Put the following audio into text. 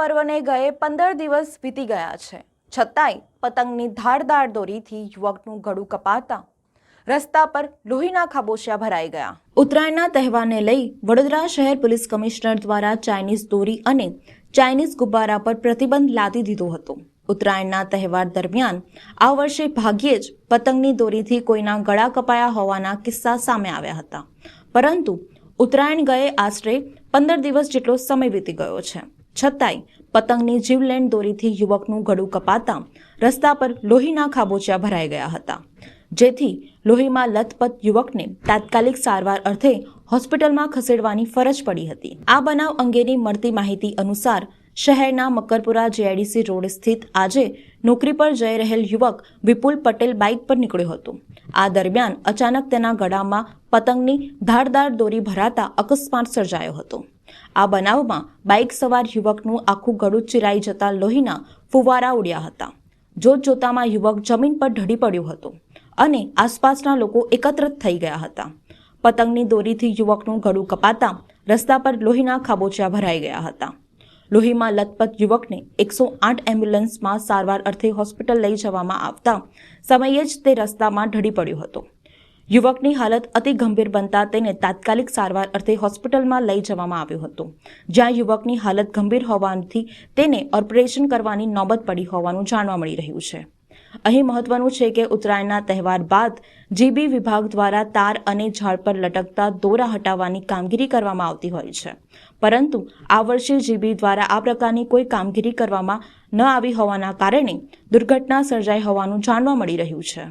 પર્વને ગયે પંદર દિવસ વીતી ગયા છે. છતાંય પતંગની ધારદાર દોરીથી યુવકનું ગળું કપાતા રસ્તા પર લોહીના ખાબોચિયા ભરાઈ ગયા. ઉત્તરાયણના તહેવારને લઈ વડોદરા શહેર પોલીસ કમિશનર દ્વારા ચાઇનીઝ દોરી અને ચાઇનીઝ ગુબ્બારા પર પ્રતિબંધ લાદી દીધો હતો. ઉત્તરાયણના તહેવાર દરમિયાન આ વર્ષે ભાગ્યે જ પતંગની દોરીથી કોઈના ગળા કપાયા હોવાના કિસ્સા સામે આવ્યા હતા. પરંતુ ઉત્તરાયણ ગયે આશરે પંદર દિવસ જેટલો સમય વીતી ગયો છે. છતાંય પતંગની જીવલેણ દોરીથી યુવકનું ગળું કપાતા રસ્તા પર લોહીના ખાબોચિયા ભરાઈ ગયા હતા. જેથી લોહીમાં લથપથ યુવકને તાત્કાલિક સારવાર અર્થે હોસ્પિટલમાં ખસેડવાની ફરજ પડી હતી. આ બનાવ અંગેની મળતી માહિતી અનુસાર શહેરના મકરપુરા જેઆઈડીસી રોડ સ્થિત આજે નોકરી પર જઈ રહેલ યુવક વિપુલ પટેલ બાઇક પર નીકળ્યો હતો. આ દરમિયાન અચાનક તેના ગળામાં પતંગની ધારદાર દોરી ભરાતા અકસ્માત સર્જાયો હતો. આ બનાવમાં બાઇક સવાર યુવકનું આખું ગળું ચિરાઈ જતા લોહીના ફુવારા ઉડ્યા હતા. જોત જોતામાં યુવક જમીન પર ઢળી પડ્યો હતો અને આસપાસના લોકો એકત્રિત થઈ ગયા હતા. પતંગની દોરીથી યુવકનું ગળું કપાતા રસ્તા પર લોહીના ખાબોચિયા ભરાઈ ગયા હતા. લોહીમાં લથપથ યુવકને એકસો આઠ એમ્બ્યુલન્સમાં સારવાર અર્થે હોસ્પિટલ લઈ જવામાં આવતા સમયે જ તે રસ્તામાં ઢળી પડ્યો હતો. યુવકની હાલત અતિ ગંભીર બનતા તેને તાત્કાલિક સારવાર અર્થે હોસ્પિટલમાં લઈ જવામાં આવ્યો હતો. જ્યાં યુવકની હાલત ગંભીર હોવાથી તેને ઓપરેશન કરવાની નોબત પડી હોવાનું જાણવા મળી રહ્યું છે. અહીં મહત્વનું છે કે ઉત્તરાયણના તહેવાર બાદ જીબી વિભાગ દ્વારા તાર અને ઝાડ પર લટકતા દોરા હટાવવાની કામગીરી કરવામાં આવતી હોય છે પરંતુ આ વર્ષે જીબી દ્વારા આ પ્રકારની કોઈ કામગીરી કરવામાં ન આવી હોવાના કારણે દુર્ઘટના સર્જાઈ હોવાનું જાણવા મળી રહ્યું છે